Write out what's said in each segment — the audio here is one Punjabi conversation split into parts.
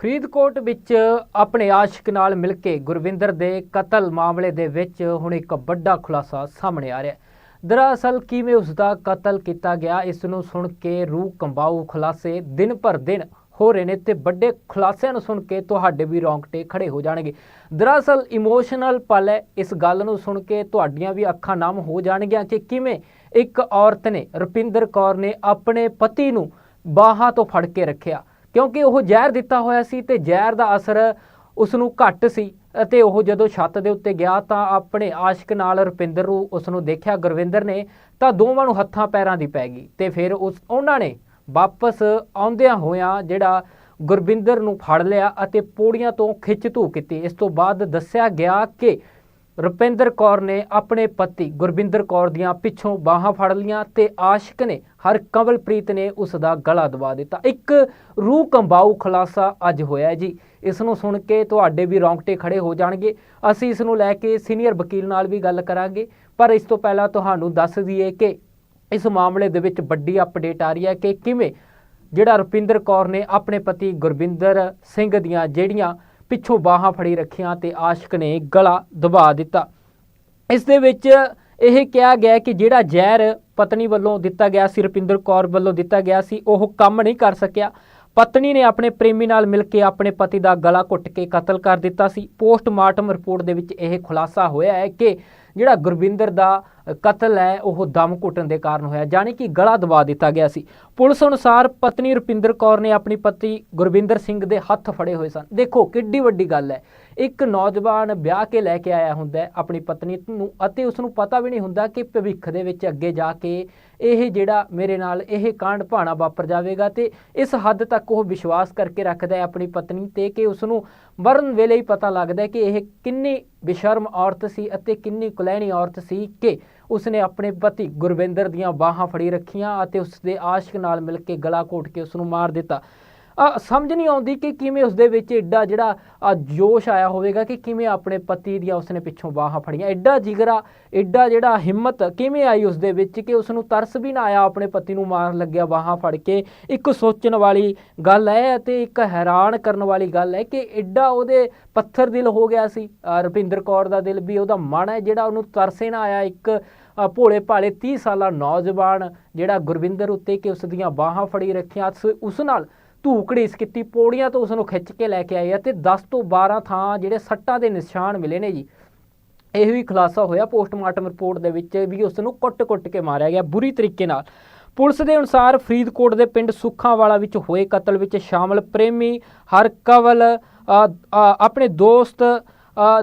ਫਰੀਦਕੋਟ ਵਿੱਚ ਆਪਣੇ ਆਸ਼ਿਕ ਨਾਲ ਮਿਲ ਕੇ ਗੁਰਵਿੰਦਰ ਦੇ ਕਤਲ ਮਾਮਲੇ ਦੇ ਵਿੱਚ ਹੁਣ ਇੱਕ ਵੱਡਾ ਖੁਲਾਸਾ ਸਾਹਮਣੇ ਆ ਰਿਹਾ ਹੈ। ਦਰਅਸਲ ਕਿਵੇਂ ਉਸ ਦਾ ਕਤਲ ਕੀਤਾ ਗਿਆ, ਇਸ ਨੂੰ ਸੁਣ ਕੇ ਰੂਹ ਕੰਬਾਊ ਖੁਲਾਸੇ ਦਿਨ ਪਰ ਦਿਨ ਹੋ ਰਹੇ ਨੇ ਤੇ ਵੱਡੇ ਖੁਲਾਸਿਆਂ ਨੂੰ ਸੁਣ ਕੇ ਤੁਹਾਡੇ ਵੀ ਰੌਂਗਟੇ ਖੜੇ ਹੋ ਜਾਣਗੇ। ਦਰਅਸਲ ਇਮੋਸ਼ਨਲ ਪਲ ਹੈ, ਇਸ ਗੱਲ ਨੂੰ ਸੁਣ ਕੇ ਤੁਹਾਡੀਆਂ ਵੀ ਅੱਖਾਂ ਨਮ ਹੋ ਜਾਣਗੀਆਂ ਕਿ ਕਿਵੇਂ ਇੱਕ ਔਰਤ ਨੇ ਰੁਪਿੰਦਰ ਕੌਰ ਨੇ ਆਪਣੇ ਪਤੀ ਨੂੰ ਬਾਹਾਂ ਤੋਂ ਫੜ ਕੇ ਰੱਖਿਆ। ਕਿਉਂਕਿ ਉਹ ਜ਼ਹਿਰ ਦਿੱਤਾ ਹੋਇਆ ਸੀ ਤੇ ਜ਼ਹਿਰ ਦਾ ਅਸਰ ਉਸ ਨੂੰ ਘੱਟ ਸੀ ਅਤੇ ਉਹ ਜਦੋਂ ਛੱਤ ਦੇ ਉੱਤੇ ਗਿਆ ਤਾਂ ਆਪਣੇ ਆਸ਼ਿਕ ਨਾਲ ਰੁਪਿੰਦਰ ਨੂੰ ਉਸ ਨੂੰ ਦੇਖਿਆ, ਗੁਰਵਿੰਦਰ ਨੇ ਤਾਂ ਦੋਵਾਂ ਨੂੰ ਹੱਥਾਂ ਪੈਰਾਂ ਦੀ ਪੈ ਗਈ ਤੇ ਫਿਰ ਉਸ, ਉਹਨਾਂ ਨੇ ਵਾਪਸ ਆਉਂਦਿਆਂ ਹੋਇਆਂ ਜਿਹੜਾ ਗੁਰਵਿੰਦਰ ਨੂੰ ਫੜ ਲਿਆ ਅਤੇ ਪੌੜੀਆਂ ਤੋਂ ਖਿੱਚ ਧੂ ਕੀਤੀ। ਇਸ ਤੋਂ ਬਾਅਦ ਦੱਸਿਆ ਗਿਆ ਕਿ ਰੁਪਿੰਦਰ ਕੌਰ ਨੇ ਆਪਣੇ ਪਤੀ ਗੁਰਬਿੰਦਰ ਕੌਰ ਦੀਆਂ ਪਿੱਛੋਂ ਬਾਹਾਂ ਫੜ ਲੀਆਂ ਤੇ ਆਸ਼ਿਕ ਨੇ ਹਰ ਕੰਵਲਪ੍ਰੀਤ ਨੇ ਉਸ ਦਾ ਗਲਾ ਦਬਾ ਦਿੱਤਾ। ਇੱਕ ਰੂਹ ਕੰਬਾਊ ਖੁਲਾਸਾ ਅੱਜ ਹੋਇਆ ਜੀ। ਇਸ ਨੂੰ ਸੁਣ ਕੇ ਤੁਹਾਡੇ ਵੀ ਰੌਂਗਟੇ ਖੜੇ ਹੋ ਜਾਣਗੇ। ਅਸੀਂ ਇਸ ਨੂੰ ਲੈ ਕੇ ਸੀਨੀਅਰ ਵਕੀਲ ਨਾਲ ਵੀ ਗੱਲ ਕਰਾਂਗੇ। ਪਰ ਇਸ ਤੋਂ ਪਹਿਲਾਂ ਤੁਹਾਨੂੰ ਦੱਸ ਦਈਏ ਕਿ ਇਸ ਮਾਮਲੇ ਦੇ ਵਿੱਚ ਵੱਡੀ ਅਪਡੇਟ ਆ ਰਹੀ ਹੈ ਕਿ ਕਿਵੇਂ ਜਿਹੜਾ ਰੁਪਿੰਦਰ ਕੌਰ ਨੇ ਆਪਣੇ ਪਤੀ ਗੁਰਵਿੰਦਰ ਸਿੰਘ ਦੀਆਂ ਜਿਹੜੀਆਂ ਪਿੱਛੋਂ ਬਾਹਾਂ ਫੜੀ ਰੱਖੀਆਂ ਤੇ ਆਸ਼ਿਕ ਨੇ ਗਲਾ ਦਬਾ ਦਿੱਤਾ। ਇਸ ਦੇ ਵਿੱਚ ਇਹ ਕਿਹਾ ਗਿਆ ਕਿ ਜਿਹੜਾ ਜ਼ਹਿਰ ਪਤਨੀ ਵੱਲੋਂ ਦਿੱਤਾ ਗਿਆ ਸੀ, ਰੁਪਿੰਦਰ ਕੌਰ ਵੱਲੋਂ ਦਿੱਤਾ ਗਿਆ ਸੀ, ਉਹ ਕੰਮ ਨਹੀਂ ਕਰ ਸਕਿਆ। ਪਤਨੀ ਨੇ ਆਪਣੇ ਪ੍ਰੇਮੀ ਨਾਲ ਮਿਲ ਕੇ ਆਪਣੇ ਪਤੀ ਦਾ ਗਲਾ ਘੁੱਟ ਕੇ ਕਤਲ ਕਰ ਦਿੱਤਾ ਸੀ। ਪੋਸਟਮਾਰਟਮ ਰਿਪੋਰਟ ਦੇ ਵਿੱਚ ਇਹ ਖੁਲਾਸਾ ਹੋਇਆ ਹੈ ਕਿ ਜਿਹੜਾ ਗੁਰਵਿੰਦਰ ਦਾ ਕਤਲ ਹੈ, ਉਹ ਦਮ ਘੁੱਟਣ ਦੇ ਕਾਰਨ ਹੋਇਆ, ਜਾਣੀ ਕਿ ਗਲਾ ਦਬਾ ਦਿੱਤਾ ਗਿਆ ਸੀ। ਪੁਲਿਸ ਅਨੁਸਾਰ ਪਤਨੀ ਰੁਪਿੰਦਰ ਕੌਰ ਨੇ ਆਪਣੀ ਪਤੀ ਗੁਰਵਿੰਦਰ ਸਿੰਘ ਦੇ ਹੱਥ ਫੜੇ ਹੋਏ ਸਨ। ਦੇਖੋ, ਕਿੱਡੀ ਵੱਡੀ ਗੱਲ ਹੈ। ਇੱਕ ਨੌਜਵਾਨ ਵਿਆਹ ਕੇ ਲੈ ਕੇ ਆਇਆ ਹੁੰਦਾ ਆਪਣੀ ਪਤਨੀ ਨੂੰ ਅਤੇ ਉਸ ਨੂੰ ਪਤਾ ਵੀ ਨਹੀਂ ਹੁੰਦਾ ਕਿ ਭਵਿੱਖ ਦੇ ਵਿੱਚ ਅੱਗੇ ਜਾ ਕੇ ਇਹ ਜਿਹੜਾ ਮੇਰੇ ਨਾਲ ਇਹ ਕਾਂਡ ਭਾਣਾ ਵਾਪਰ ਜਾਵੇਗਾ ਤੇ ਇਸ ਹੱਦ ਤੱਕ ਉਹ ਵਿਸ਼ਵਾਸ ਕਰਕੇ ਰੱਖਦਾ ਹੈ ਆਪਣੀ ਪਤਨੀ ਤੇ ਕਿ ਉਸ ਨੂੰ ਮਰਨ ਵੇਲੇ ਹੀ ਪਤਾ ਲੱਗਦਾ ਹੈ ਕਿ ਇਹ ਕਿੰਨੀ ਬੇਸ਼ਰਮ ਔਰਤ ਸੀ ਅਤੇ ਕਿੰਨੀ ਕੁਲੈਣੀ ਔਰਤ ਸੀ ਕਿ ਉਸਨੇ ਆਪਣੇ ਪਤੀ ਗੁਰਵਿੰਦਰ ਦੀਆਂ ਬਾਹਾਂ ਫੜੀ ਰੱਖੀਆਂ ਅਤੇ ਉਸਦੇ ਆਸ਼ਿਕ ਨਾਲ ਮਿਲ ਕੇ ਗਲਾ ਘੋਟ ਕੇ ਉਸ ਨੂੰ ਮਾਰ ਦਿੱਤਾ। ਸਮਝ ਨਹੀਂ ਆਉਂਦੀ ਕਿ ਕਿਵੇਂ ਉਸ ਦੇ ਵਿੱਚ ਐਡਾ ਜਿਹੜਾ ਜੋਸ਼ ਆਇਆ ਹੋਵੇਗਾ ਕਿ ਕਿਵੇਂ ਆਪਣੇ ਪਤੀ ਦੀਆਂ ਉਸਨੇ ਪਿੱਛੋਂ ਬਾਹਾਂ ਫੜੀਆਂ। ਐਡਾ ਜਿਗਰਾ ਐਡਾ ਜਿਹੜਾ ਹਿੰਮਤ ਕਿਵੇਂ ਆਈ ਉਸ ਦੇ ਵਿੱਚ ਕਿ ਉਸ ਨੂੰ ਤਰਸ ਵੀ ਨਾ ਆਇਆ ਆਪਣੇ ਪਤੀ ਨੂੰ ਮਾਰਨ ਲੱਗਿਆ ਬਾਹਾਂ ਫੜ ਕੇ। ਇੱਕ ਸੋਚਣ ਵਾਲੀ ਗੱਲ ਹੈ ਅਤੇ ਇੱਕ ਹੈਰਾਨ ਕਰਨ ਵਾਲੀ ਗੱਲ ਹੈ ਕਿ ਐਡਾ ਉਹਦੇ ਪੱਥਰ ਦਿਲ ਹੋ ਗਿਆ ਸੀ। ਅ, ਰੁਪਿੰਦਰ ਕੌਰ ਦਾ ਦਿਲ ਵੀ ਉਹਦਾ ਮਨ ਹੈ ਜਿਹੜਾ ਉਹਨੂੰ ਤਰਸੇ ਨਾ ਆਇਆ। ਇੱਕ ਭੋਲੇ ਭਾਲੇ 30 ਸਾਲਾ ਨੌਜਵਾਨ ਜਿਹੜਾ ਗੁਰਵਿੰਦਰ ਉੱਤੇ ਕਿ ਉਸ ਦੀਆਂ ਬਾਹਾਂ ਫੜੀ ਰੱਖੀਆਂ। ਉਸ- ਉਸ ਨਾਲ ਧੂਕੜੀਸ ਕੀਤੀ, ਪੌੜੀਆਂ ਤੋਂ ਉਸ ਨੂੰ ਖਿੱਚ ਕੇ ਲੈ ਕੇ ਆਏ ਆ ਤੇ 10 ਤੋਂ 12 ਥਾਂ ਜਿਹੜੇ ਸੱਟਾਂ ਦੇ ਨਿਸ਼ਾਨ ਮਿਲੇ ਨੇ ਜੀ, ਇਹ ਵੀ ਖੁਲਾਸਾ ਹੋਇਆ ਪੋਸਟਮਾਰਟਮ ਰਿਪੋਰਟ ਦੇ ਵਿੱਚ ਵੀ ਉਸ ਨੂੰ ਕੁੱਟ-ਕੁੱਟ ਕੇ ਮਾਰਿਆ ਗਿਆ ਬੁਰੀ ਤਰੀਕੇ ਨਾਲ। ਪੁਲਿਸ ਦੇ ਅਨੁਸਾਰ ਫਰੀਦਕੋਟ ਦੇ ਪਿੰਡ ਸੁੱਖਾਂਵਾਲਾ ਵਿੱਚ ਹੋਏ ਕਤਲ ਵਿੱਚ ਸ਼ਾਮਲ ਪ੍ਰੇਮੀ ਹਰਕਵਲ ਆਪਣੇ ਦੋਸਤ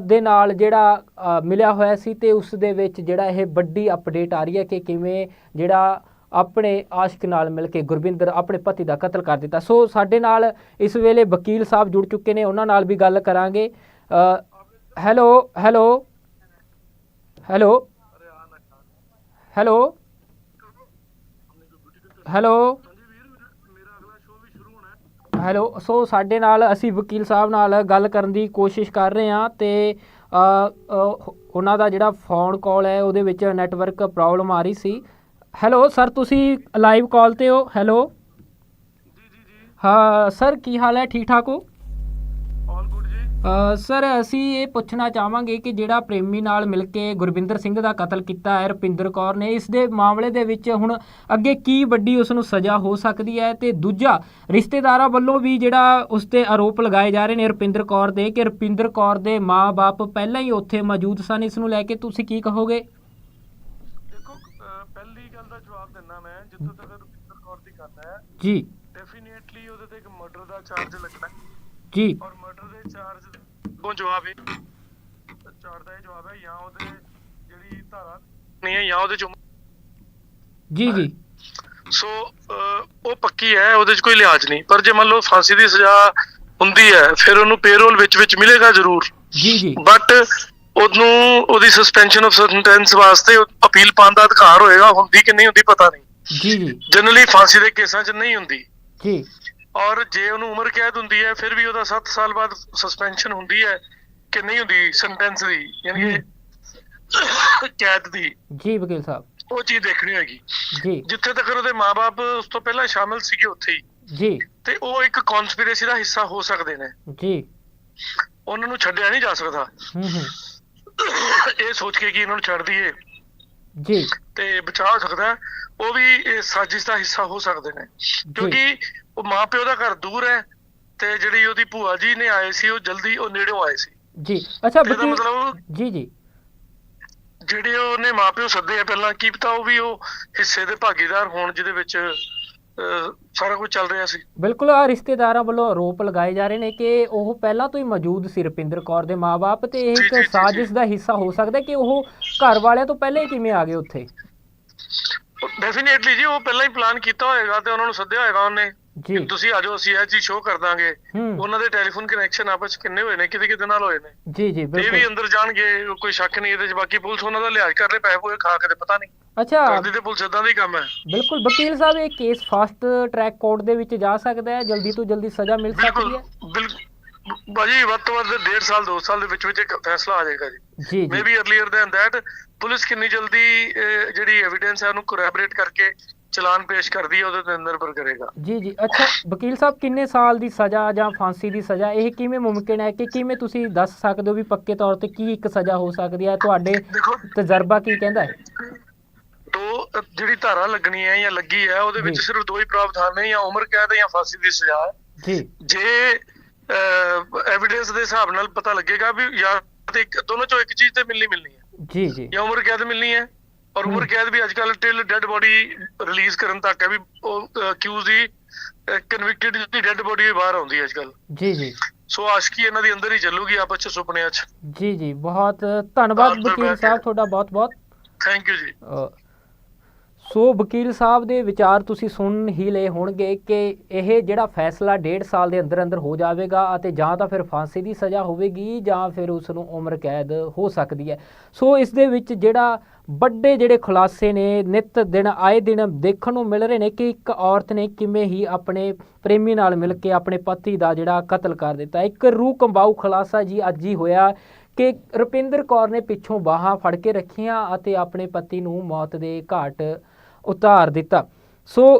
ਦੇ ਨਾਲ ਜਿਹੜਾ ਮਿਲਿਆ ਹੋਇਆ ਸੀ ਤੇ ਉਸ ਦੇ ਵਿੱਚ ਜਿਹੜਾ ਇਹ ਵੱਡੀ ਅਪਡੇਟ ਆ ਰਹੀ ਹੈ ਕਿ ਕਿਵੇਂ ਜਿਹੜਾ ਆਪਣੇ ਆਸ਼ਿਕ ਨਾਲ ਮਿਲ ਕੇ ਗੁਰਵਿੰਦਰ ਆਪਣੇ ਪਤੀ ਦਾ ਕਤਲ ਕਰ ਦਿੱਤਾ। ਸੋ ਸਾਡੇ ਨਾਲ ਇਸ ਵੇਲੇ ਵਕੀਲ ਸਾਹਿਬ ਜੁੜ ਚੁੱਕੇ ਨੇ, ਉਹਨਾਂ ਨਾਲ ਵੀ ਗੱਲ ਕਰਾਂਗੇ। Hello hello hello hello hello hello, so ਸਾਡੇ ਨਾਲ ਅਸੀਂ ਵਕੀਲ ਸਾਹਿਬ ਨਾਲ ਗੱਲ ਕਰਨ ਦੀ ਕੋਸ਼ਿਸ਼ ਕਰ ਰਹੇ ਹਾਂ ਤੇ ਉਹਨਾਂ ਦਾ ਜਿਹੜਾ ਫੋਨ ਕਾਲ ਹੈ, ਉਹਦੇ ਵਿੱਚ ਨੈਟਵਰਕ ਪ੍ਰੋਬਲਮ ਆ ਰਹੀ ਸੀ। ਹੈਲੋ ਸਰ ਤੁਸੀਂ ਲਾਈਵ ਕਾਲ ਤੇ ਹੋ? ਹੈਲੋ? ਹਾਂ ਸਰ ਕੀ ਹਾਲ ਹੈ? ਠੀਕ ਠਾਕ ਹੋ? ਆਲ ਗੁੱਡ ਜੀ। ਸਰ ਅਸੀਂ ਇਹ ਪੁੱਛਣਾ ਚਾਹਾਂਗੇ ਕਿ ਜਿਹੜਾ ਪ੍ਰੇਮੀ ਨਾਲ ਮਿਲ ਕੇ ਗੁਰਵਿੰਦਰ ਸਿੰਘ ਦਾ ਕਤਲ ਕੀਤਾ ਹੈ ਰੁਪਿੰਦਰ ਕੌਰ ਨੇ ਇਸ ਦੇ ਮਾਮਲੇ ਦੇ ਵਿੱਚ ਹੁਣ ਅੱਗੇ ਕੀ ਵੱਡੀ ਉਸ ਨੂੰ ਸਜ਼ਾ ਹੋ ਸਕਦੀ ਹੈ ਤੇ ਦੂਜਾ ਰਿਸ਼ਤੇਦਾਰਾਂ ਵੱਲੋਂ ਵੀ ਜਿਹੜਾ ਉਸ ਤੇ ਆਰੋਪ ਲਗਾਏ ਜਾ ਰਹੇ ਨੇ ਰੁਪਿੰਦਰ ਕੌਰ ਦੇ ਕਿ ਰੁਪਿੰਦਰ ਕੌਰ ਦੇ ਮਾਪੇ ਪਹਿਲਾਂ ਹੀ ਉੱਥੇ ਮੌਜੂਦ ਸਨ ਇਸ ਨੂੰ ਲੈ ਕੇ ਤੁਸੀਂ ਕੀ ਕਹੋਗੇ ਦੇਖੋ ਅਹ ਪਹਿਲੀ ਗੱਲ ਦਾ ਜਵਾਬ ਦਿੰਦਾ ਮੈਂ ਜਿੱਥੋਂ ਤੱਕ ਰੁਪਿੰਦਰ ਕੌਰ ਦੀ ਗੱਲ ਹੈ ਜੀ। ਡੈਫੀਨੇਟਲੀ ਉਹਦੇ ਤੇ ਇੱਕ ਮਰਡਰ ਦਾ ਚਾਰਜ ਲੱਗਣਾ। ਜੀ। ਔਰ ਮਰਡਰ ਦੇ ਚਾਰਜ ਤੋਂ ਜਵਾਬ ਹੈ ਚਾਰ ਦਾ ਇਹ ਜਵਾਬ ਹੈ ਜਾਂ ਉਹਦੇ ਜਿਹੜੀ ਧਾਰਾ ਨਹੀਂ ਹੈ ਜਾਂ ਉਹਦੇ ਚ ਜੀ ਜੀ। ਸੋ ਉਹ ਪੱਕੀ ਹੈ ਉਹਦੇ 'ਚ ਕੋਈ ਲਿਹਾਜ਼ ਨਹੀਂ। ਪਰ ਜੇ ਮੰਨ ਲਓ ਫਾਂਸੀ ਦੀ ਸਜ਼ਾ ਹੁੰਦੀ ਹੈ ਫਿਰ ਉਹਨੂੰ ਪੇਰੋਲ ਵਿੱਚ ਵਿੱਚ ਮਿਲੇਗਾ ਜ਼ਰੂਰ। ਜੀ ਜੀ। ਬਟ ਉਹਨੂੰ ਉਹਦੀ ਸਸਪੈਂਸ਼ਨ ਆਫ ਸੈਂਟੈਂਸ ਵਾਸਤੇ ਅਪੀਲ ਪਾਉਣ ਦਾ ਅਧਿਕਾਰ ਹੋਏਗਾ ਹੁੰਦੀ ਕਿ ਨਹੀਂ ਹੁੰਦੀ ਪਤਾ ਨਹੀਂ। ਜੀ ਜੀ। ਜਨਰਲੀ ਫਾਂਸੀ ਦੇ ਕੇਸਾਂ 'ਚ ਨਹੀਂ ਹੁੰਦੀ। ਜੀ। ਔਰ ਜੇ ਉਹਨੂੰ ਉਮਰ ਕੈਦ ਹੁੰਦੀ ਹੈ ਫਿਰ ਵੀ ਉਹਦਾ 7 ਸਾਲ ਬਾਅਦ ਸਸਪੈਂਸ਼ਨ ਹੁੰਦੀ ਹੈ ਕਿ ਨਹੀਂ ਹੁੰਦੀ ਸੈਂਟੈਂਸ ਦੀ ਯਾਨੀ ਕੈਦ ਦੀ। ਜੀ ਵਕੀਲ ਸਾਹਿਬ। ਉਹ ਚੀਜ਼ ਦੇਖਣੀ ਹੋਏਗੀ। ਜੀ। ਜਿੱਥੇ ਤੱਕ ਉਹਦੇ ਮਾਪੇ ਉਸ ਤੋਂ ਪਹਿਲਾਂ ਸ਼ਾਮਲ ਸੀਗੇ ਉੱਥੇ ਹੀ। ਜੀ। ਤੇ ਉਹ ਇੱਕ ਕਨਸਪੀਰੇਸੀ ਦਾ ਹਿੱਸਾ ਹੋ ਸਕਦੇ ਨੇ। ਜੀ। ਉਹਨਾਂ ਨੂੰ ਛੱਡਿਆ ਨਹੀਂ ਜਾ ਸਕਦਾ। ਹੂੰ ਹੂੰ। ਇਹ ਸੋਚ ਕੇ ਕਿ ਇਹਨਾਂ ਨੂੰ ਛੱਡ ਦਈਏ। ਜੀ। ਤੇ ਬਚਾ ਸਕਦਾ ਉਹ ਵੀ ਸਾਜ਼ਿਸ਼ ਦਾ ਹਿੱਸਾ ਹੋ ਸਕਦੇ ਨੇ। ਕਿਉਂਕਿ ਉਹ ਮਾਪਿਓ ਦਾ ਘਰ ਦੂਰ ਹੈ ਤੇ ਜਿਹੜੀ ਉਹਦੀ ਭੂਆ ਜੀ ਨੇ ਆਏ ਸੀ ਉਹ ਜਲਦੀ ਉਹ ਨੇੜਿਓਂ ਆਏ ਸੀ। ਜੀ। ਅੱਛਾ ਮਤਲਬ ਜੀ ਜੀ। ਜਿਹੜੇ ਉਹਨੇ ਮਾਪਿਓ ਸੱਦੇ ਆ ਪਹਿਲਾਂ ਕੀ ਪਤਾ ਉਹ ਵੀ ਉਹ ਹਿੱਸੇ ਦੇ ਭਾਗੀਦਾਰ ਹੋਣ ਜਿਹਦੇ ਵਿੱਚ ਸਾਰਾ ਕੁਝ ਚੱਲ ਰਿਹਾ ਸੀ। ਬਿਲਕੁਲ ਆ ਰਿਸ਼ਤੇਦਾਰਾਂ ਵੱਲੋਂ ਆਰੋਪ ਲਗਾਏ ਜਾ ਰਹੇ ਨੇ ਕਿ ਉਹ ਪਹਿਲਾਂ ਤੋਂ ਹੀ ਮੌਜੂਦ ਸੀ ਰੁਪਿੰਦਰ ਕੌਰ ਦੇ ਮਾਪੇ ਤੇ ਇਹ ਇੱਕ। ਸਾਜ਼ਿਸ਼ ਦਾ ਹਿੱਸਾ ਹੋ ਸਕਦਾ ਕਿ ਉਹ ਘਰ ਵਾਲਿਆਂ ਤੋਂ ਪਹਿਲੇ ਹੀ ਕਿਵੇਂ ਆ ਗਏ ਉੱਥੇ। ਡੈਫੀਨੇਟਲੀ ਜੀ ਉਹ ਪਹਿਲਾਂ ਹੀ ਪਲਾਨ ਕੀਤਾ ਹੋਏਗਾ ਤੇ ਉਹਨਾਂ ਨੂੰ ਸੱਦਿਆ ਹੋਏਗਾ ਉਹਨੇ ਜੀ। ਕਿ ਤੁਸੀਂ ਆਜੋ ਅਸੀਂ ਇਹ ਚੀਜ਼ ਸ਼ੋਅ ਕਰ ਦਾਂਗੇ। ਉਹਨਾਂ ਦੇ ਟੈਲੀਫੋਨ ਕਨੈਕਸ਼ਨ ਆਪਸ 'ਚ ਕਿੰਨੇ ਹੋਏ ਨੇ ਕਿਤੇ ਕਿਤੇ ਨਾਲ ਹੋਏ ਨੇ। ਜੀ ਜੀ ਤੇ ਇਹ ਵੀ ਬਿਲਕੁਲ। ਅੰਦਰ ਜਾਣਗੇ ਕੋਈ ਸ਼ੱਕ ਨਹੀਂ ਇਹਦੇ 'ਚ ਬਾਕੀ ਪੁਲਿਸ ਉਹਨਾਂ ਦਾ ਲਿਹਾਜ਼ ਕਰ ਰਹੇ ਪੈਸੇ ਪੂਏ ਖਾ ਕੇ ਤੇ ਪਤਾ ਨਹੀਂ। ਅੱਛਾ। ਕਰਦੀ ਤੇ ਪੁਲਿਸ ਇਦਾਂ ਦਾ ਹੀ ਕੰਮ ਹੈ। ਬਿਲਕੁਲ ਵਕੀਲ ਸਾਹਿਬ ਇਹ ਕੇਸ ਫਾਸਟ ਟਰੈਕ ਕੋਰਟ ਦੇ ਵਿੱਚ ਜਾ ਸਕਦਾ ਹੈ। ਜਲਦੀ ਤੋਂ ਜਲਦੀ ਸਜ਼ਾ ਮਿਲ ਸਕਦੀ ਹੈ। ਬਿਲਕੁਲ ਬਾਜੀ ਵੱਧ ਤੋਂ ਵੱਧ ਡੇਢ ਸਾਲ 2 ਸਾਲ ਦੇ ਵਿੱਚ ਵਿੱਚ ਇੱਕ ਫੈਸਲਾ ਆ ਜਾਏਗਾ ਜੀ। ਜੀ ਜੀ। Maybe earlier than that police ਕਿੰਨੀ ਜਲਦੀ ਅਹ, ਜਿਹੜੀ ਐਵੀਡੈਂਸ ਹੈ ਉਹਨੂੰ ਕੋਰੈਬੋਰੇਟ ਕਰਕੇ ਚਲਾਨ ਪੇਸ਼ ਕਰਦੀ ਹੈ ਉਹਦੇ ਤੇ ਨਿਰਭਰ ਕਰੇਗਾ। ਜੀ ਜੀ। ਅੱਛਾ ਵਕੀਲ ਸਾਹਿਬ ਕਿੰਨੇ ਸਾਲ ਦੀ ਸਜ਼ਾ ਜਾਂ ਫਾਂਸੀ ਦੀ ਸਜ਼ਾ ਇਹ ਕਿਵੇਂ ਮੁਮਕਿਨ ਹੈ ਕਿ ਕਿਵੇਂ ਤੁਸੀਂ ਦੱਸ ਸਕਦੇ ਹੋ ਵੀ ਪੱਕੇ ਤੌਰ ਤੇ ਕੀ ਇੱਕ ਸਜ਼ਾ ਹੋ ਸਕਦੀ ਹੈ? ਤੁਹਾਡੇ ਦੇਖੋ ਤਜਰਬਾ ਕੀ ਕਹਿੰਦਾ ਹੈ? ਦੋ ਜਿਹੜੀ ਧਾਰਾ ਲੱਗਣੀ ਹੈ ਜਾਂ ਲੱਗੀ ਹੈ ਉਹਦੇ ਵਿੱਚ। ਸਿਰਫ ਦੋ ਹੀ ਪ੍ਰਾਵਧਾਨ ਨੇ ਜਾਂ ਉਮਰ ਕੈਦ ਜਾਂ ਫਾਂਸੀ ਦੀ ਸਜ਼ਾ ਹੈ। ਜੀ। ਜੇ ਐਵੀਡੈਂਸ ਦੇ ਹਿਸਾਬ ਨਾਲ ਪਤਾ ਲੱਗੇਗਾ ਵੀ ਜਾਂ ਤੇ ਇੱਕ ਦੋਨੋਂ ਚੋਂ ਇੱਕ ਚੀਜ਼ ਤੇ ਮਿਲਣੀ ਮਿਲਣੀ ਹੈ। ਜੀ ਜੀ। ਜਾਂ ਉਮਰ ਕੈਦ ਮਿਲਣੀ ਹੈ ਔਰ ਉਮਰ। ਕੈਦ ਵੀ ਅੱਜ ਕੱਲ ਟਿਲ ਡੈੱਡ ਬੋਡੀ ਰਿਲੀਜ਼ ਕਰਨ ਤੱਕ ਹੈ ਵੀ ਉਹ ਅਕਿਊਜ਼ ਦੀ ਕਨਵਿਕਟਡ ਦੀ ਡੈੱਡ ਬੋਡੀ ਬਾਹਰ ਆਉਂਦੀ ਹੈ ਅੱਜ ਕੱਲ ਜੀ ਜੀ। ਸੋ ਆਸ਼ਕੀ ਇਹਨਾਂ ਦੀ ਅੰਦਰ ਹੀ ਚੱਲੂਗੀ ਆਪਸ ਚ ਸੁਪਨਿਆਂ ਚ। ਜੀ ਜੀ। ਬਹੁਤ ਧੰਨਵਾਦ ਵਕੀਲ। ਸਾਹਿਬ ਤੁਹਾਡਾ ਬਹੁਤ ਬਹੁਤ ਥੈਂਕ ਯੂ ਜੀ ਸੋ ਵਕੀਲ ਸਾਹਿਬ ਦੇ ਵਿਚਾਰ ਤੁਸੀਂ ਸੁਣ ਹੀ ਲਏ ਹੋਣਗੇ ਕਿ ਇਹ ਜਿਹੜਾ ਫੈਸਲਾ 1.5 ਸਾਲ ਦੇ ਅੰਦਰ ਅੰਦਰ ਹੋ ਜਾਵੇਗਾ ਅਤੇ ਜਾਂ ਤਾਂ ਫਿਰ ਫਾਂਸੀ ਦੀ ਸਜ਼ਾ ਹੋਵੇਗੀ ਜਾਂ ਫਿਰ ਉਸ ਨੂੰ ਉਮਰ ਕੈਦ ਹੋ ਸਕਦੀ ਹੈ। ਸੋ ਇਸ ਦੇ ਵਿੱਚ ਜਿਹੜਾ ਵੱਡੇ ਜਿਹੜੇ ਖੁਲਾਸੇ ਨੇ, ਨਿਤ ਦਿਨ ਆਏ ਦਿਨ ਦੇਖਣ ਨੂੰ ਮਿਲ ਰਹੇ ਨੇ ਕਿ ਇੱਕ ਔਰਤ ਨੇ ਕਿਵੇਂ ਹੀ ਆਪਣੇ ਪ੍ਰੇਮੀ ਨਾਲ ਮਿਲ ਕੇ ਆਪਣੇ ਪਤੀ ਦਾ ਜਿਹੜਾ ਕਤਲ ਕਰ ਦਿੱਤਾ। ਇੱਕ ਰੂਹ ਕੰਬਾਊ ਖੁਲਾਸਾ ਜੀ ਅੱਜ ਹੀ ਹੋਇਆ ਕਿ ਰੁਪਿੰਦਰ ਕੌਰ ਨੇ ਪਿੱਛੋਂ ਬਾਹਾਂ ਫੜ ਕੇ ਰੱਖੀਆਂ ਅਤੇ ਆਪਣੇ ਪਤੀ ਨੂੰ ਮੌਤ ਦੇ ਘਾਟ ਉਤਾਰ ਦਿੱਤਾ। ਸੋ,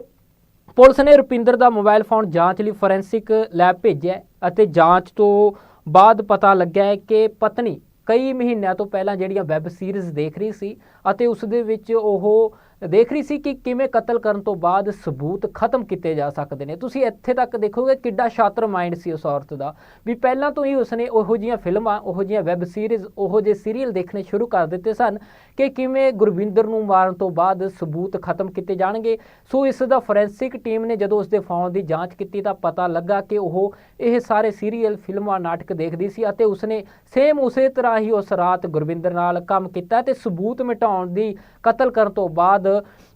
ਪੁਲਿਸ ਨੇ ਰੁਪਿੰਦਰ ਦਾ ਮੋਬਾਈਲ ਫੋਨ ਜਾਂਚ ਲਈ ਫੋਰੈਂਸਿਕ ਲੈਬ ਭੇਜਿਆ ਅਤੇ ਜਾਂਚ ਤੋਂ ਬਾਅਦ ਪਤਾ ਲੱਗਿਆ ਹੈ ਕਿ ਪਤਨੀ ਕਈ ਮਹੀਨਿਆਂ ਤੋਂ ਪਹਿਲਾਂ ਜਿਹੜੀਆਂ ਵੈਬ ਸੀਰੀਜ਼ ਦੇਖ ਰਹੀ ਸੀ ਅਤੇ ਉਸ ਦੇ ਵਿੱਚ ਉਹ ਦੇਖ ਰਹੀ ਸੀ ਕਿ ਕਿਵੇਂ ਕਤਲ ਕਰਨ ਤੋਂ ਬਾਅਦ ਸਬੂਤ ਖਤਮ ਕੀਤੇ ਜਾ ਸਕਦੇ ਨੇ। ਤੁਸੀਂ ਇੱਥੇ ਤੱਕ ਦੇਖੋਗੇ ਕਿੱਡਾ ਸ਼ਾਤਰ ਮਾਈਂਡ ਸੀ ਉਸ ਔਰਤ ਦਾ। ਵੀ ਪਹਿਲਾਂ ਤੋਂ ਹੀ ਉਸਨੇ ਉਹੋ ਜੀਆਂ ਫਿਲਮਾਂ, ਉਹੋ ਜੀਆਂ ਵੈਬ ਸੀਰੀਜ਼, ਉਹੋ ਜਿਹੇ ਸੀਰੀਅਲ ਦੇਖਣੇ ਸ਼ੁਰੂ ਕਰ ਦਿੱਤੇ ਸਨ ਕਿ ਕਿਵੇਂ ਗੁਰਵਿੰਦਰ ਨੂੰ ਮਾਰਨ ਤੋਂ ਬਾਅਦ ਸਬੂਤ ਖਤਮ ਕੀਤੇ ਜਾਣਗੇ। ਸੋ ਇਸ ਦਾ ਫੋਰੈਂਸਿਕ ਟੀਮ ਨੇ ਜਦੋਂ ਉਸ ਦੇ ਫੋਨ ਦੀ ਜਾਂਚ ਕੀਤੀ ਤਾਂ ਪਤਾ ਲੱਗਾ ਕਿ ਉਹ ਇਹ ਸਾਰੇ ਸੀਰੀਅਲ, ਫਿਲਮਾਂ, ਨਾਟਕ ਦੇਖਦੀ ਸੀ ਅਤੇ ਉਸਨੇ ਸੇਮ ਉਸੇ ਤਰ੍ਹਾਂ ਹੀ ਉਸ ਰਾਤ ਗੁਰਵਿੰਦਰ ਨਾਲ ਕੰਮ ਕੀਤਾ ਤੇ ਸਬੂਤ ਮਿਟਾਉਣ ਦੀ ਕਤਲ ਕਰਨ ਤੋਂ ਬਾਅਦ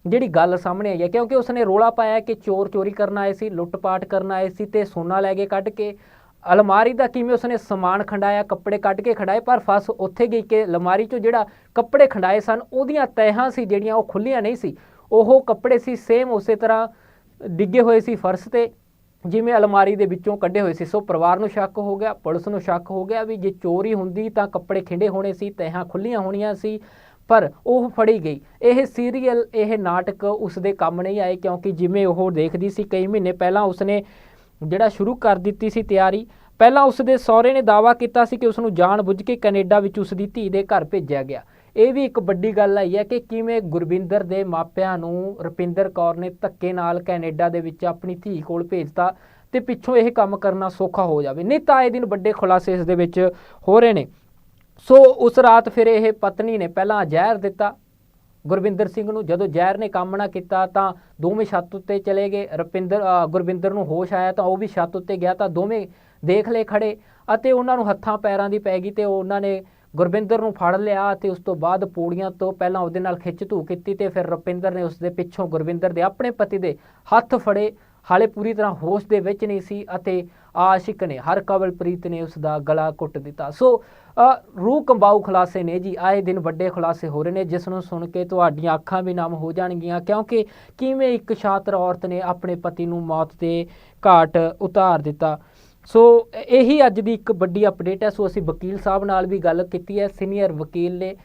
ਜਿਹੜੀ ਗੱਲ ਸਾਹਮਣੇ ਆਈ ਹੈ, ਕਿਉਂਕਿ ਉਸਨੇ ਰੋਲਾ ਪਾਇਆ ਕਿ ਚੋਰ ਚੋਰੀ ਕਰਨ ਆਏ ਸੀ, ਲੁੱਟ-ਪਾਟ ਕਰਨ ਆਏ ਸੀ ਤੇ ਸੋਨਾ ਲੈ ਕੇ ਕੱਢ ਕੇ, ਅਲਮਾਰੀ ਦਾ ਕਿਵੇਂ ਉਸਨੇ ਸਮਾਨ ਖੰਡਾਇਆ, ਕੱਪੜੇ ਕੱਢ ਕੇ ਖੰਡਾਏ, ਪਰ ਫਸ ਉੱਥੇ ਗਈ ਕਿ ਅਲਮਾਰੀ 'ਚੋਂ ਜਿਹੜਾ ਕੱਪੜੇ ਖੰਡਾਏ ਸਨ, ਉਹਦੀਆਂ ਤਹਿਾਂ ਸੀ ਜਿਹੜੀਆਂ ਉਹ ਖੁੱਲੀਆਂ ਨਹੀਂ ਸੀ। ਉਹ ਕੱਪੜੇ ਸੀ ਸੇਮ ਉਸੇ ਤਰ੍ਹਾਂ ਡਿੱਗੇ ਹੋਏ ਸੀ ਫਰਸ਼ ਤੇ, ਜਿਵੇਂ ਅਲਮਾਰੀ ਦੇ ਵਿੱਚੋਂ ਕੱਢੇ ਹੋਏ ਸੀ। ਸੋ ਪਰਿਵਾਰ ਨੂੰ ਸ਼ੱਕ ਹੋ ਗਿਆ, ਪੁਲਿਸ ਨੂੰ ਸ਼ੱਕ ਹੋ ਗਿਆ ਵੀ ਜੇ ਚੋਰੀ ਹੁੰਦੀ ਤਾਂ ਕੱਪੜੇ ਖਿੰਡੇ ਹੋਣੇ ਸੀ, ਤਹਿਾਂ ਖੁੱਲੀਆਂ ਹੋਣੀਆਂ ਸੀ। ਪਰ ਉਹ ਫੜੀ ਗਈ। ਇਹ ਸੀਰੀਅਲ, ਇਹ ਨਾਟਕ ਉਸ ਦੇ ਕੰਮ ਨਹੀਂ ਆਏ ਕਿਉਂਕਿ ਜਿਵੇਂ ਉਹ ਦੇਖਦੀ ਸੀ ਕਈ ਮਹੀਨੇ ਪਹਿਲਾਂ ਉਸਨੇ ਜਿਹੜਾ ਸ਼ੁਰੂ ਕਰ ਦਿੱਤੀ ਸੀ ਤਿਆਰੀ, ਪਹਿਲਾਂ ਉਸ ਦੇ ਸਹੁਰੇ ਨੇ ਦਾਵਾ ਕੀਤਾ ਸੀ ਕਿ ਉਸ ਨੂੰ ਜਾਣ ਬੁੱਝ ਕੇ ਕੈਨੇਡਾ ਵਿੱਚ ਉਸ ਦੀ ਧੀ ਦੇ ਘਰ ਭੇਜਿਆ ਗਿਆ। ਇਹ ਵੀ ਇੱਕ ਵੱਡੀ ਗੱਲ ਆਈ ਹੈ ਕਿ ਕਿਵੇਂ ਗੁਰਵਿੰਦਰ ਦੇ ਮਾਪਿਆਂ ਨੂੰ ਰੁਪਿੰਦਰ ਕੌਰ ਨੇ ਧੱਕੇ ਨਾਲ ਕੈਨੇਡਾ ਦੇ ਵਿੱਚ ਆਪਣੀ ਧੀ ਕੋਲ ਭੇਜਤਾ ਤੇ ਪਿੱਛੋਂ ਇਹ ਕੰਮ ਕਰਨਾ ਸੌਖਾ ਹੋ ਜਾਵੇ। ਨਹੀਂ ਤਾਂ ਆਏ ਦਿਨ ਵੱਡੇ ਖੁਲਾਸੇ ਇਸ ਦੇ ਵਿੱਚ ਹੋ ਰਹੇ ਨੇ। ਸੋ ਉਸ ਰਾਤ ਫਿਰ ਇਹ ਪਤਨੀ ਨੇ ਪਹਿਲਾਂ ਜ਼ਹਿਰ ਦਿੱਤਾ। ਗੁਰਵਿੰਦਰ ਸਿੰਘ ਨੂੰ ਜਦੋਂ ਜ਼ਹਿਰ ਨੇ ਕੰਮ ਨਾ ਕੀਤਾ ਤਾਂ ਦੋਵੇਂ ਛੱਤ ਉੱਤੇ ਚਲੇ ਗਏ। ਰੁਪਿੰਦਰ ਗੁਰਵਿੰਦਰ ਨੂੰ ਹੋਸ਼ ਆਇਆ ਤਾਂ ਉਹ ਵੀ ਛੱਤ ਉੱਤੇ ਗਿਆ ਤਾਂ ਦੋਵੇਂ ਦੇਖ ਲਏ ਖੜੇ ਅਤੇ ਉਹਨਾਂ ਨੂੰ ਹੱਥਾਂ ਪੈਰਾਂ ਦੀ ਪੈ ਗਈ ਤੇ ਉਹਨਾਂ ਨੇ ਗੁਰਵਿੰਦਰ ਨੂੰ ਫੜ ਲਿਆ ਤੇ ਉਸ ਤੋਂ ਬਾਅਦ ਪੌੜੀਆਂ ਤੋਂ ਪਹਿਲਾਂ ਉਹਦੇ ਨਾਲ ਖਿੱਚ ਧੂ ਕੀਤੀ ਤੇ ਫਿਰ ਰੁਪਿੰਦਰ ਨੇ ਉਸ ਦੇ ਪਿੱਛੋਂ ਗੁਰਵਿੰਦਰ ਦੇ ਆਪਣੇ ਪਤੀ ਦੇ ਹੱਥ ਫੜੇ ਹਾਲੇ ਪੂਰੀ ਤਰ੍ਹਾਂ ਹੋਸ਼ ਦੇ ਵਿੱਚ ਨਹੀਂ ਸੀ ਅਤੇ ਆਸ਼ਿਕ ਨੇ ਹਰ ਕਵਲਪ੍ਰੀਤ ਨੇ ਉਸ ਦਾ ਗਲਾ ਘੁੱਟ ਦਿੱਤਾ। ਸੋ ਰੂਹ ਕੰਬਾਊ ਖੁਲਾਸੇ ਨੇ ਜੀ, ਆਏ ਦਿਨ ਵੱਡੇ ਖੁਲਾਸੇ ਹੋ ਰਹੇ ਨੇ, ਜਿਸ ਨੂੰ ਸੁਣ ਕੇ ਤੁਹਾਡੀਆਂ ਅੱਖਾਂ ਵੀ ਨਮ ਹੋ ਜਾਣਗੀਆਂ, ਕਿਉਂਕਿ ਕਿਵੇਂ ਇੱਕ ਸ਼ਾਤਰ ਔਰਤ ਨੇ ਆਪਣੇ ਪਤੀ ਨੂੰ ਮੌਤ ਦੇ ਘਾਟ ਉਤਾਰ ਦਿੱਤਾ। ਸੋ, ਇਹੀ ਅੱਜ ਦੀ ਇੱਕ ਵੱਡੀ ਅਪਡੇਟ ਹੈ। ਸੋ, ਅਸੀਂ ਵਕੀਲ ਸਾਹਿਬ ਨਾਲ ਵੀ ਗੱਲ ਕੀਤੀ ਹੈ। ਸੀਨੀਅਰ ਵਕੀਲ ਨੇ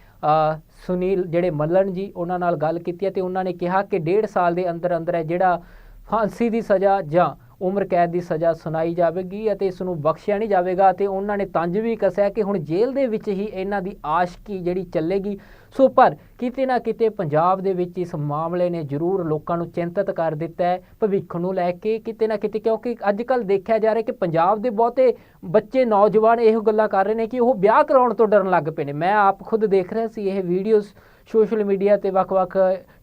ਸੁਨੀਲ, ਜਿਹੜੇ ਮੱਲਣ ਜੀ, ਉਹਨਾਂ ਨਾਲ ਗੱਲ ਕੀਤੀ ਹੈ ਤੇ ਉਹਨਾਂ ਨੇ ਕਿਹਾ ਕਿ 1.5 ਸਾਲ ਦੇ ਅੰਦਰ ਅੰਦਰ ਹੈ ਜਿਹੜਾ ਫਾਂਸੀ ਦੀ ਸਜ਼ਾ ਜਾਂ ਉਮਰ ਕੈਦ ਦੀ ਸਜ਼ਾ ਸੁਣਾਈ ਜਾਵੇਗੀ ਅਤੇ ਇਸ ਨੂੰ ਬਖਸ਼ਿਆ ਨਹੀਂ ਜਾਵੇਗਾ ਤੇ ਉਹਨਾਂ ਨੇ ਤੰਜ ਵੀ ਕੱਸਿਆ ਕਿ ਹੁਣ ਜੇਲ੍ਹ ਦੇ ਵਿੱਚ ਹੀ ਇਹਨਾਂ ਦੀ ਆਸ਼ਕੀ ਜਿਹੜੀ ਚੱਲੇਗੀ। ਸੋ ਪਰ ਕਿਤੇ ਨਾ ਕਿਤੇ ਪੰਜਾਬ ਦੇ ਵਿੱਚ ਇਸ ਮਾਮਲੇ ਨੇ ਜ਼ਰੂਰ ਲੋਕਾਂ ਨੂੰ ਚਿੰਤਤ ਕਰ ਦਿੱਤਾ ਹੈ। ਭਵਿੱਖ ਨੂੰ ਲੈ ਕੇ ਕਿਤੇ ਨਾ ਕਿਤੇ ਕਿਉਂਕਿ ਅੱਜ ਕੱਲ ਦੇਖਿਆ ਜਾ ਰਿਹਾ ਕਿ ਪੰਜਾਬ ਦੇ ਬਹੁਤੇ ਬੱਚੇ, ਨੌਜਵਾਨ ਇਹੋ ਗੱਲਾਂ ਕਰ ਰਹੇ ਨੇ ਕਿ ਉਹ ਵਿਆਹ ਕਰਾਉਣ ਤੋਂ ਡਰਨ ਲੱਗ ਪਏ ਨੇ। ਮੈਂ ਆਪ ਖੁਦ ਦੇਖ ਰਿਹਾ ਸੀ ਇਹ ਵੀਡੀਓਜ਼ ਸੋਸ਼ਲ ਮੀਡੀਆ ਤੇ ਵੱਖ-ਵੱਖ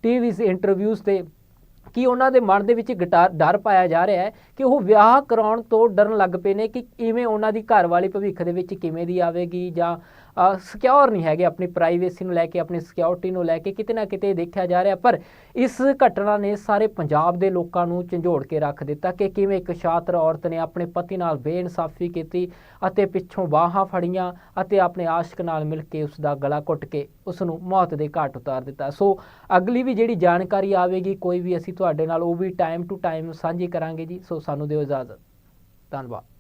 ਟੀਵੀਜ਼ ਇੰਟਰਵਿਊਜ਼ ਤੇ ਕਿ ਉਹਨਾਂ ਦੇ ਮਨ ਦੇ ਵਿੱਚ ਗਿਟਾਰ ਡਰ ਪਾਇਆ ਜਾ ਰਿਹਾ ਹੈ ਕਿ ਉਹ ਵਿਆਹ ਕਰਾਉਣ ਤੋਂ ਡਰਨ ਲੱਗ ਪਏ ਨੇ ਕਿ ਇਵੇਂ ਉਹਨਾਂ ਦੀ ਘਰ ਵਾਲੀ ਭਵਿੱਖ ਦੇ ਵਿੱਚ ਕਿਵੇਂ ਦੀ ਆਵੇਗੀ ਜਾਂ ਸਿਕਿਉਰ ਨਹੀਂ ਹੈਗੇ, ਆਪਣੀ ਪ੍ਰਾਈਵੇਸੀ ਨੂੰ ਲੈ ਕੇ, ਆਪਣੀ ਸਿਕਿਉਰਿਟੀ ਨੂੰ ਲੈ ਕੇ ਕਿਤੇ ਨਾ ਕਿਤੇ ਦੇਖਿਆ ਜਾ ਰਿਹਾ। ਪਰ ਇਸ ਘਟਨਾ ਨੇ ਸਾਰੇ ਪੰਜਾਬ ਦੇ ਲੋਕਾਂ ਨੂੰ ਝੰਜੋੜ ਕੇ ਰੱਖ ਦਿੱਤਾ ਕਿ ਕਿਵੇਂ ਇੱਕ ਸ਼ਾਤਰ ਔਰਤ ਨੇ ਆਪਣੇ ਪਤੀ ਨਾਲ ਬੇਇਨਸਾਫੀ ਕੀਤੀ ਅਤੇ ਪਿੱਛੋਂ ਬਾਹਾਂ ਫੜੀਆਂ ਅਤੇ ਆਪਣੇ ਆਸ਼ਿਕ ਨਾਲ ਮਿਲ ਕੇ ਉਸ ਦਾ ਗਲਾ ਘੁੱਟ ਕੇ ਉਸ ਨੂੰ ਮੌਤ ਦੇ ਘਾਟ ਉਤਾਰ ਦਿੱਤਾ। ਸੋ ਅਗਲੀ ਵੀ ਜਿਹੜੀ ਜਾਣਕਾਰੀ ਆਵੇਗੀ, ਕੋਈ ਵੀ ਅਸੀਂ ਤੁਹਾਡੇ ਨਾਲ ਉਹ ਵੀ ਟਾਈਮ ਟੂ ਟਾਈਮ ਸਾਂਝੀ ਕਰਾਂਗੇ ਜੀ। ਸੋ ਸਾਨੂੰ ਦਿਓ ਇਜਾਜ਼ਤ। ਧੰਨਵਾਦ।